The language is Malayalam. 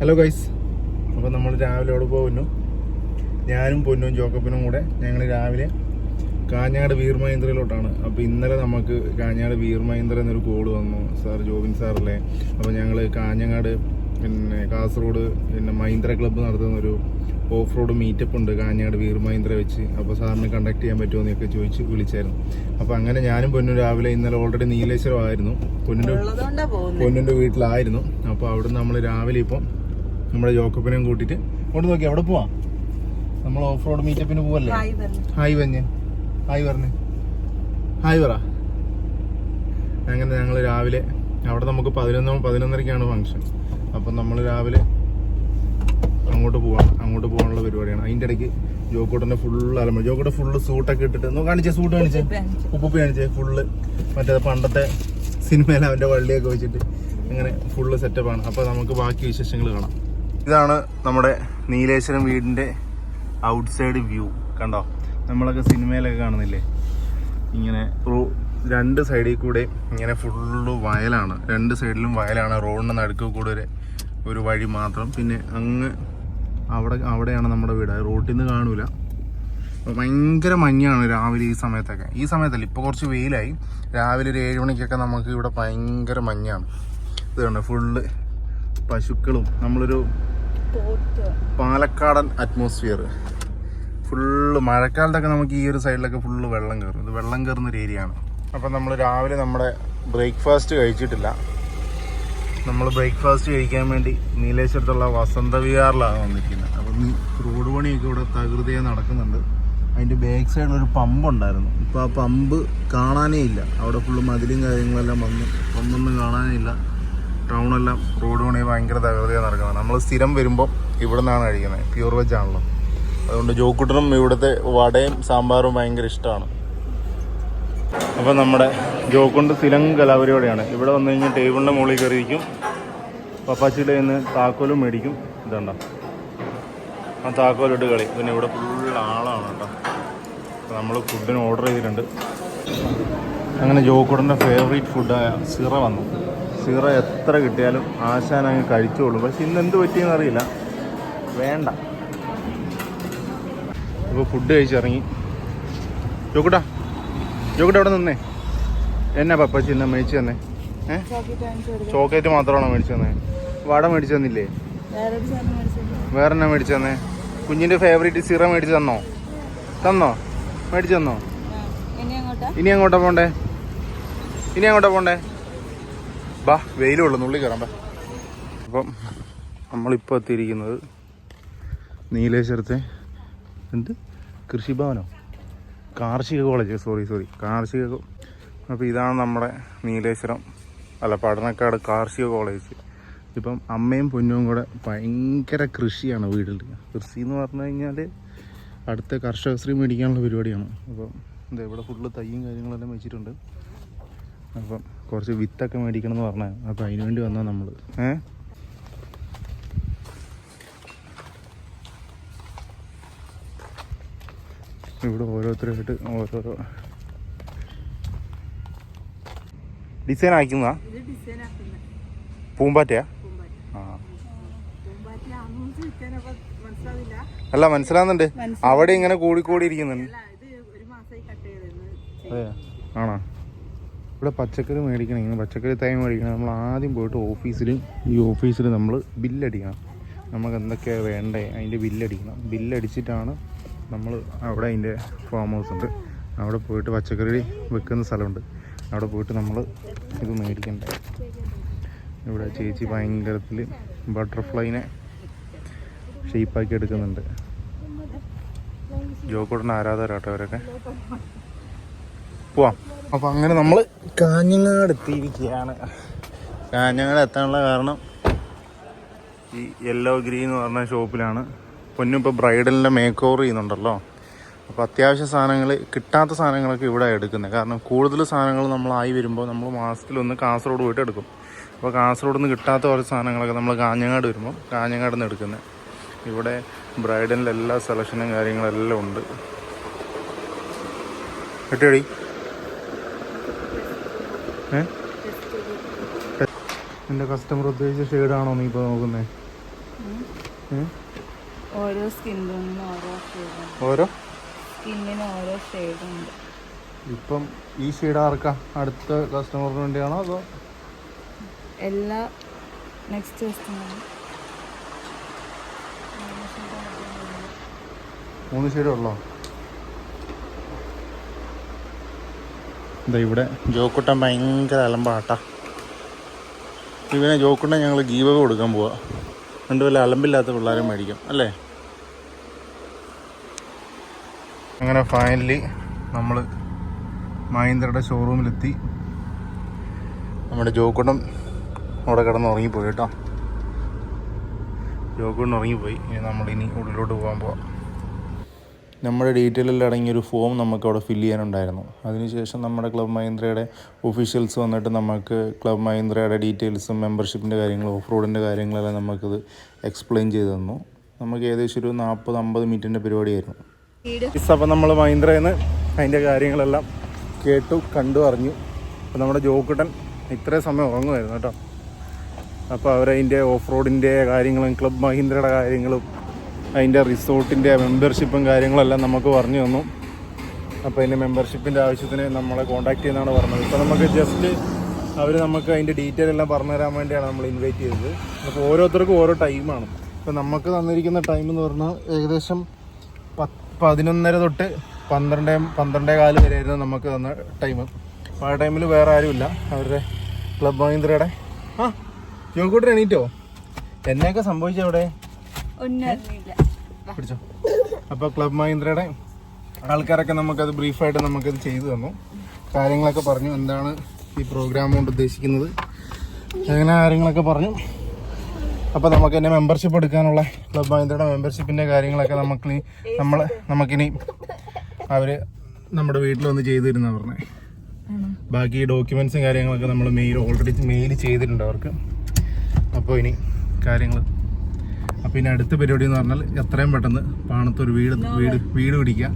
ഹലോ ഗൈസ് അപ്പോൾ നമ്മൾ രാവിലെ അവിടെ പോകുന്നു. ഞാനും പൊന്നും ജോക്കപ്പനും കൂടെ ഞങ്ങൾ രാവിലെ കാഞ്ഞാട് വീർ മഹേന്ദ്രയിലോട്ടാണ്. അപ്പോൾ ഇന്നലെ നമുക്ക് കാഞ്ഞാട് വീർ മഹേന്ദ്ര എന്നൊരു കോൾ വന്നു. സാർ ജോബിൻ സാറല്ലേ? അപ്പോൾ ഞങ്ങൾ കാഞ്ഞങ്ങാട് പിന്നെ കാസർഗോഡ് പിന്നെ മഹീന്ദ്ര ക്ലബ്ബ് നടത്തുന്ന ഒരു ഓഫ് റോഡ് മീറ്റപ്പ് ഉണ്ട് കാഞ്ഞാട് വീർ മഹീന്ദ്ര വെച്ച്. അപ്പോൾ സാറിന് കണ്ടക്ട് ചെയ്യാൻ പറ്റുമോ എന്നൊക്കെ ചോദിച്ച് വിളിച്ചായിരുന്നു. അപ്പോൾ അങ്ങനെ ഞാനും പൊന്നും രാവിലെ ഇന്നലെ ഓൾറെഡി നീലേശ്വരം ആയിരുന്നു പൊന്നിന്റെ പോകുന്നത് വീട്ടിലായിരുന്നു. അപ്പോൾ അവിടുന്ന് നമ്മൾ രാവിലെ ഇപ്പം നമ്മുടെ ജോക്കപ്പിനെയും കൂട്ടിട്ട് അങ്ങോട്ട് നോക്കി അവിടെ പോവാ. നമ്മൾ ഓഫ് റോഡ് മീറ്റപ്പിന് പോവല്ലേ? ഹായ് പറഞ്ഞു ഹായ് പറഞ്ഞ് ഹായ് പറ അങ്ങനെ ഞങ്ങൾ രാവിലെ അവിടെ നമുക്ക് പതിനൊന്ന് പതിനൊന്നരക്കാണ് ഫംഗ്ഷൻ അപ്പം നമ്മൾ രാവിലെ അങ്ങോട്ട് പോവാണ്. അങ്ങോട്ട് പോകാനുള്ള പരിപാടിയാണ്. അതിന്റെ ഇടയ്ക്ക് ജോക്കോട്ടന്റെ ഫുൾ അലമ്പ ജോക്കോട്ടെ ഫുള്ള് സൂട്ടൊക്കെ ഇട്ടിട്ട് ഒന്ന് കാണിച്ചേ സൂട്ട് കാണിച്ചേ? ഉപ്പുപ്പ് കാണിച്ചേ. ഫുള്ള് മറ്റേ പണ്ടത്തെ സിനിമയിൽ അവന്റെ വള്ളിയൊക്കെ വെച്ചിട്ട് അങ്ങനെ ഫുള്ള് സെറ്റപ്പാണ് അപ്പോൾ നമുക്ക് ബാക്കി വിശേഷങ്ങൾ കാണാം. ഇതാണ് നമ്മുടെ നീലേശ്വരം വീടിന്റെ ഔട്ട്സൈഡ് വ്യൂ. കണ്ടോ? നമ്മളൊക്കെ സിനിമയിലൊക്കെ കാണുന്നില്ലേ? ഇങ്ങനെ രണ്ട് സൈഡിൽ കൂടെ ഇങ്ങനെ ഫുള്ള് വയലാണ്. രണ്ട് സൈഡിലും വയലാണ്. റോഡിന്റെ നടുക്ക് കൂടെ ഒരു ഒരു വഴി മാത്രം. പിന്നെ അങ്ങ് അവിടെ അവിടെയാണ് നമ്മുടെ വീട്. റോട്ടിൽ നിന്ന് കാണൂല. ഭയങ്കര മഞ്ഞാണ് രാവിലെ ഈ സമയത്തൊക്കെ. ഈ സമയത്തല്ല ഇപ്പോൾ കുറച്ച് വെയിലായി. രാവിലെ ഒരു ഏഴ് മണിക്കൊക്കെ നമുക്ക് ഇവിടെ ഭയങ്കര മഞ്ഞാണ്. ഇത് കണ്ടോ? ഫുള്ള് പശുക്കളും. നമ്മളൊരു പാലക്കാടൻ അറ്റ്മോസ്ഫിയർ ഫുള്ള് മഴക്കാലത്തൊക്കെ നമുക്ക് ഈ ഒരു സൈഡിലൊക്കെ ഫുള്ള് വെള്ളം കയറും ഇത് വെള്ളം കയറുന്ന ഒരു ഏരിയ ആണ്. അപ്പം നമ്മൾ രാവിലെ നമ്മുടെ ബ്രേക്ക്ഫാസ്റ്റ് കഴിച്ചിട്ടില്ല. നമ്മൾ ബ്രേക്ക്ഫാസ്റ്റ് കഴിക്കാൻ വേണ്ടി നീലേശ്വരത്തുള്ള വസന്ത വിഹാറിലാണ് വന്നിരിക്കുന്നത്. അപ്പം ഈ റോഡ് പണിയൊക്കെ ഇവിടെ തകൃതിയായി നടക്കുന്നുണ്ട്. അതിന്റെ ബാക്ക് സൈഡിൽ ഒരു പമ്പ് ഉണ്ടായിരുന്നു. ഇപ്പോൾ ആ പമ്പ് കാണാനേ ഇല്ല. അവിടെ ഫുള്ള് മതിലും കാര്യങ്ങളെല്ലാം വന്നു ഒന്നൊന്നും കാണാനേ ഇല്ല. ടൗണെല്ലാം റോഡ് പണി ഭയങ്കര തകൃതിയാണ് നടക്കുന്നത്. നമ്മൾ സ്ഥിരം വരുമ്പോൾ ഇവിടെ നിന്നാണ് കഴിക്കുന്നത്. പ്യൂർ വെജ് ആണല്ലോ. അതുകൊണ്ട് ജോക്കുട്ടനും ഇവിടുത്തെ വടയും സാമ്പാറും ഭയങ്കര ഇഷ്ടമാണ്. അപ്പം നമ്മുടെ ജോക്കുണ്ട് സ്ഥിരം കലാപരിപാടിയാണ്. ഇവിടെ വന്നു കഴിഞ്ഞാൽ ടേബിളിന്റെ മുകളിൽ കയറിയിരിക്കും. പപ്പാച്ചിയുടെ നിന്ന് താക്കോലും മേടിക്കും. ഇതുണ്ടോ? ആ താക്കോലിട്ട് കളി. പിന്നെ ഇവിടെ ഫുൾ ആളാണ് കേട്ടോ. അപ്പോൾ നമ്മൾ ഫുഡിന് ഓർഡർ ചെയ്തിട്ടുണ്ട്. അങ്ങനെ ജോക്കുടന്റെ ഫേവറേറ്റ് ഫുഡായ സിറ വന്നു. സിറ എത്ര കിട്ടിയാലും ആശാൻ അങ്ങ് കഴിച്ചോളും. പക്ഷെ ഇന്ന് എന്ത് പറ്റിയെന്ന് അറിയില്ല. വേണ്ട. ഇപ്പോൾ ഫുഡ് കഴിച്ചിറങ്ങി ജോക്കുട്ടാ ജോക്കുട്ട അവിടെ നിന്നേ? എന്നാ പപ്പച്ചി എന്നാ മേടിച്ചു തന്നെ? ചോക്ലേറ്റ് മാത്രമാണോ മേടിച്ചു തന്നെ? വട മേടിച്ചു തന്നില്ലേ? വേറെ എന്നാ മേടിച്ചു തന്നെ? കുഞ്ഞിന്റെ ഫേവറേറ്റ് സീറ മേടിച്ചു തന്നോ? തന്നോ? മേടിച്ചു തന്നോ? ഇനി അങ്ങോട്ടാ ഇനി അങ്ങോട്ടാ പോണ്ടേ? ഇനി അങ്ങോട്ടാ പോണ്ടേ? ബാ വെയിലുള്ളൂ നുള്ളി കയറാം ബാ. അപ്പം നമ്മളിപ്പോൾ എത്തിയിരിക്കുന്നത് നീലേശ്വരത്തെ എന്ത്? കൃഷിഭവനോ? കാർഷിക കോളേജ് സോറി സോറി കാർഷിക അപ്പോൾ ഇതാണ് നമ്മുടെ നീലേശ്വരം അല്ല പഠനക്കാട് കാർഷിക കോളേജ്. ഇപ്പം അമ്മയും പൊന്നും കൂടെ ഭയങ്കര കൃഷിയാണ് വീട്ടിൽ കൃഷി എന്ന് പറഞ്ഞു കഴിഞ്ഞാൽ അടുത്ത കർഷകശ്രീ മേടിക്കാനുള്ള പരിപാടിയാണ്. അപ്പം എന്താ ഇവിടെ ഫുള്ള് തയ്യും കാര്യങ്ങളെല്ലാം വെച്ചിട്ടുണ്ട്. അപ്പം കുറച്ച് വിത്തൊക്കെ മേടിക്കണം എന്ന് പറഞ്ഞാൽ അപ്പം അതിനു വേണ്ടി വന്നാൽ നമ്മൾ ഏ? ഇവിടെ ഓരോരുത്തരായിട്ട് ഓരോരോ ഡിസൈൻ ആക്കുന്നതാ ആക്കുന്ന പൂമ്പാറ്റയാ? ആ. അല്ല മനസ്സിലാവുന്നുണ്ട്. അവിടെ ഇങ്ങനെ കൂടിക്കൂടി ഇരിക്കുന്നുണ്ട്. അതെ ആണോ? ഇവിടെ പച്ചക്കറി മേടിക്കണം ഇങ്ങനെ പച്ചക്കറി തൈ മേടിക്കണം. നമ്മൾ ആദ്യം പോയിട്ട് ഓഫീസിൽ ഈ ഓഫീസിൽ നമ്മൾ ബില്ലടിക്കണം. നമുക്ക് എന്തൊക്കെയാണ് വേണ്ടേ അതിന്റെ ബില്ലടിക്കണം. ബില്ലടിച്ചിട്ടാണ് നമ്മൾ അവിടെ അതിന്റെ ഫാം ഹൗസ് ഉണ്ട്. അവിടെ പോയിട്ട് പച്ചക്കറി വെക്കുന്ന സ്ഥലമുണ്ട്. അവിടെ പോയിട്ട് നമ്മൾ ഇത് മേടിക്കണ്ടേ? ഇവിടെ ചേച്ചി ഭയങ്കരത്തിൽ ബട്ടർഫ്ലൈനെ ഷേപ്പാക്കി എടുക്കുന്നുണ്ട്. ജോക്കോട്ടിന് ആരാധകരാട്ടോ അവരൊക്കെ? പോവാം. അപ്പം അങ്ങനെ നമ്മൾ കാഞ്ഞങ്ങാട് എത്തിയിരിക്കുകയാണ് കാഞ്ഞങ്ങാട് എത്താനുള്ള കാരണം ഈ യെല്ലോ ഗ്രീൻ എന്ന് പറഞ്ഞ ഷോപ്പിലാണ് പൊന്നും ഇപ്പോൾ ബ്രൈഡലിന്റെ മേക്ക് ഓവർ ചെയ്യുന്നുണ്ടല്ലോ. അപ്പോൾ അത്യാവശ്യ സാധനങ്ങൾ കിട്ടാത്ത സാധനങ്ങളൊക്കെ ഇവിടെ എടുക്കുന്നത്. കാരണം കൂടുതൽ സാധനങ്ങൾ നമ്മളായി വരുമ്പോൾ നമ്മൾ മാസത്തിലൊന്ന് കാസർഗോഡ് പോയിട്ട് എടുക്കും. അപ്പോൾ കാസർഗോഡ് നിന്ന് കിട്ടാത്ത കുറച്ച് സാധനങ്ങളൊക്കെ നമ്മൾ കാഞ്ഞങ്ങാട് വരുമ്പോൾ കാഞ്ഞങ്ങാട് നിന്ന് എടുക്കുന്നത്. ഇവിടെ ബ്രൈഡലിന്റെ എല്ലാ സെലക്ഷനും കാര്യങ്ങളെല്ലാം ഉണ്ട്. കിട്ടിയടി ഏ? എന്റെ കസ്റ്റമർ ഉദ്ദേശിച്ച ആണോ നീ ഇപ്പോൾ നോക്കുന്നത് ഉം? ഓരോ സ്കിൻ ടോണിനും ഓരോ ഓരോ? സ്കിന്നിന് ഓരോ ഷെയ്ഡുണ്ട് ഇപ്പം ഈ ഷെയ്ഡ് ആർക്കാ? അടുത്ത കസ്റ്റമറിന് വേണ്ടിയാണോ അതോ? എല്ലാ നെക്സ്റ്റ് കസ്റ്റമർ മൂന്ന് ഷെയ്ഡ് ഉള്ളോ? എന്താ ഇവിടെ ജോക്കുട്ടൻ ഭയങ്കര അലമ്പാട്ടാ. ഇവനെ ജോക്കുട്ടൻ ഞങ്ങൾ ഗീവക കൊടുക്കാൻ പോവാ. രണ്ട് വല്ല അലമ്പില്ലാത്ത പിള്ളേരെ മേടിക്കും അല്ലേ? അങ്ങനെ ഫൈനലി നമ്മൾ മഹീന്ദ്രയുടെ ഷോറൂമിലെത്തി നമ്മുടെ ജോക്കുട്ടൻ അവിടെ കിടന്ന് ഉറങ്ങിപ്പോയി കേട്ടോ. ജോക്കുട്ടൻ ഉറങ്ങിപ്പോയി. ഇനി നമ്മളിനി ഉള്ളിലോട്ട് പോകാൻ പോവാം. നമ്മുടെ ഡീറ്റെയിലെല്ലാം അടങ്ങിയൊരു ഫോം നമുക്ക് അവിടെ ഫില്ല് ചെയ്യാനുണ്ടായിരുന്നു. അതിനുശേഷം നമ്മുടെ ക്ലബ് മഹീന്ദ്രയുടെ ഒഫീഷ്യൽസ് വന്നിട്ട് നമുക്ക് ക്ലബ് മഹീന്ദ്രയുടെ ഡീറ്റെയിൽസും മെമ്പർഷിപ്പിന്റെ കാര്യങ്ങളും ഓഫ് റോഡിന്റെ കാര്യങ്ങളെല്ലാം നമുക്കത് എക്സ്പ്ലെയിൻ ചെയ്ത് തന്നു. നമുക്ക് ഏകദേശം ഒരു നാൽപ്പത് അമ്പത് മിനിറ്റിന്റെ പരിപാടിയായിരുന്നു. അപ്പം നമ്മൾ മഹീന്ദ്രയിൽ നിന്ന് അതിന്റെ കാര്യങ്ങളെല്ലാം കേട്ടു കണ്ടു അറിഞ്ഞു. അപ്പം നമ്മുടെ ജോക്കുട്ടൻ ഇത്രയും സമയം ഉറങ്ങുമായിരുന്നു കേട്ടോ. അപ്പോൾ അവരതിന്റെ ഓഫ് റോഡിന്റെ കാര്യങ്ങളും ക്ലബ് മഹീന്ദ്രയുടെ കാര്യങ്ങളും അതിന്റെ റിസോർട്ടിന്റെ മെമ്പർഷിപ്പും കാര്യങ്ങളെല്ലാം നമുക്ക് പറഞ്ഞു തന്നു. അപ്പോൾ അതിന്റെ മെമ്പർഷിപ്പിന്റെ ആവശ്യത്തിന് നമ്മളെ കോൺടാക്ട് ചെയ്യുന്നതാണ് പറഞ്ഞത്. ഇപ്പോൾ നമുക്ക് ജസ്റ്റ് അവർ നമുക്ക് അതിന്റെ ഡീറ്റെയിൽ എല്ലാം പറഞ്ഞു തരാൻ വേണ്ടിയാണ് നമ്മൾ ഇൻവൈറ്റ് ചെയ്തത്. അപ്പോൾ ഓരോരുത്തർക്കും ഓരോ ടൈമാണ് ഇപ്പോൾ നമുക്ക് തന്നിരിക്കുന്ന ടൈം എന്ന് പറഞ്ഞാൽ ഏകദേശം പത്ത് പതിനൊന്നര തൊട്ട് പന്ത്രണ്ട് പന്ത്രണ്ടേ കാൽ വരെയായിരുന്നു നമുക്ക് തന്ന ടൈം അപ്പോൾ ആ ടൈമിൽ വേറെ ആരുമില്ല. അവരുടെ ക്ലബ് മഹീന്ദ്രയുടെ ആ ജോക്കൂട്ടൻ എണീറ്റോ? എന്നെയൊക്കെ സംഭവിച്ചോ അവിടെ? ഒന്നും അറിഞ്ഞില്ല പിടിച്ചോ. അപ്പോൾ ക്ലബ് മഹീന്ദ്രയുടെ ആൾക്കാരൊക്കെ നമുക്കത് ബ്രീഫായിട്ട് നമുക്കത് ചെയ്തു തന്നു. കാര്യങ്ങളൊക്കെ പറഞ്ഞു. എന്താണ് ഈ പ്രോഗ്രാം കൊണ്ട് ഉദ്ദേശിക്കുന്നത്? അങ്ങനെ കാര്യങ്ങളൊക്കെ പറഞ്ഞു. അപ്പോൾ നമുക്ക് എന്നെ മെമ്പർഷിപ്പ് എടുക്കാനുള്ള ക്ലബ് മഹീന്ദ്രയുടെ മെമ്പർഷിപ്പിന്റെ കാര്യങ്ങളൊക്കെ നമുക്ക് നമ്മൾ നമുക്കിനി അവർ നമ്മുടെ വീട്ടിൽ വന്ന് ചെയ്തു തരുന്ന പറഞ്ഞേ. ബാക്കി ഡോക്യുമെന്റ്സും കാര്യങ്ങളൊക്കെ നമ്മൾ മെയിൽ ഓൾറെഡി മെയിൽ ചെയ്തിട്ടുണ്ട് അവർക്ക്. അപ്പോൾ ഇനി കാര്യങ്ങൾ അപ്പോൾ ഇനി അടുത്ത പരിപാടി എന്ന് പറഞ്ഞാൽ എത്രയും പെട്ടെന്ന് പാണത്തൊരു വീട് വീട് വീട് പിടിക്കുക.